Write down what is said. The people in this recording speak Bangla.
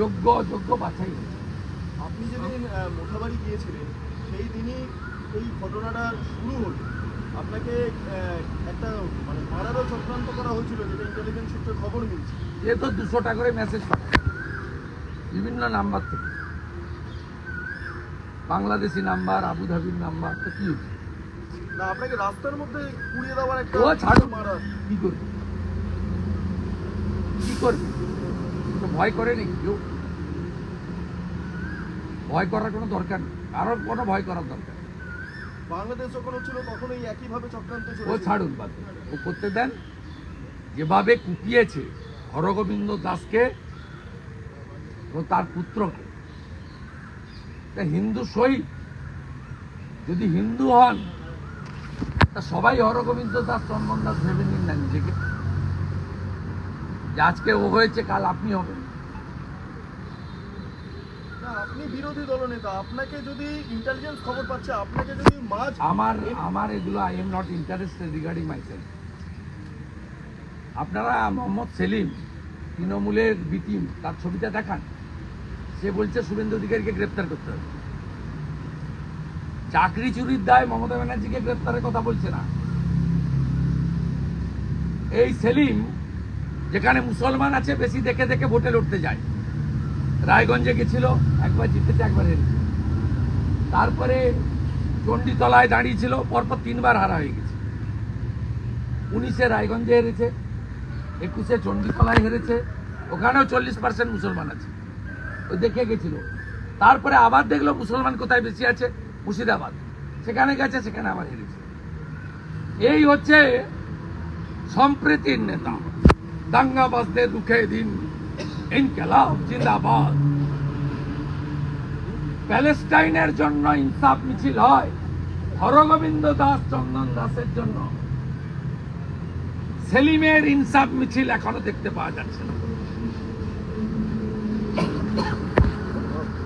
যোগ্য অযোগ্য বাছাই হয়েছে। আপনি যেদিন আহ, গিয়েছিলেন সেই দিনই এই ঘটনাটা শুরু হলো। আপনাকে একটা মানে মারারও চক্রান্ত করা হয়েছিল যেটা ইন্টেলিজেন্স সূত্রে খবর মিলছে। এ তো দুশোটা করে মেসেজ পাঠায়। বিভিন্ন নাম্বার থেকে। বাংলাদেশি নাম্বার আবুধাবির নাম্বার তো কি হচ্ছে? না আপনাকে রাস্তার মধ্যে পুড়িয়ে দেওয়ার একটা ও ছাড়ো। মারা কি করবে? কি করবে? তো ভয় করে নাকি কেউ। ভয় করার কোনো দরকার নেই। কারোর কোনো ভয় করার দরকার। বাংলাদেশ যখন হচ্ছিল তখন এই একইভাবে চক্রান্ত ও ছাড়ুন বাদ ও করতে দেন। যেভাবে কুপিয়েছে হরগোবিন্দ দাসকে ও তার পুত্রকে। তা হিন্দু শহীদ। যদি হিন্দু হন তা সবাই হরগোবিন্দ দাস চন্দন দাস ভেবে নিন না নিজেকে। যে আজকে ও হয়েছে কাল আপনি হবেন। আপনি বিরোধী দলনেতা আপনাকে যদি ইন্টেলিজেন্স খবর পাচ্ছে আপনাকে যদি মাঝ আমার আমার এগুলো I am not interested regarding myself আপনারা মোহাম্মদ সেলিম তৃণমূলের তার ছবিটা দেখান। সে বলছে শুভেন্দু অধিকারীকে গ্রেপ্তার করতে হবে। চাকরি চুরির দায় মমতা ব্যানার্জিকে গ্রেপ্তারের কথা বলছে না। এই সেলিম যেখানে মুসলমান আছে, বেশি দেখে দেখে ভোটে লড়তে যায়। রায়গঞ্জে গেছিল, একবার জিতেছে, একবার হেরেছে। তারপরে চণ্ডীতলায় দাঁড়িয়েছিল, পরপর তিনবার হারা হয়ে গেছে। উনিশে রায়গঞ্জে হেরেছে, একুশে চণ্ডীতলায় হেরেছে, ওখানেও চল্লিশ পার্সেন্ট মুসলমান আছে। ওই দেখে গেছিল। তারপরে আবার দেখল মুসলমান কোথায় বেশি আছে, মুর্শিদাবাদ। সেখানে গেছে, সেখানে আবার হেরেছে। এই হচ্ছে সম্প্রীতির নেতা। দাঙ্গাবাজদের দুঃখে দিন। ইনকালাব, জিন্দাবাদ। প্যালেস্টাইনের জন্য ইনসাফ মিছিল হয়, হরগোবিন্দ দাস চন্দন দাসের জন্য। সেলিমের ইনসাফ মিছিল এখনও দেখতে পাওয়া যাচ্ছে না।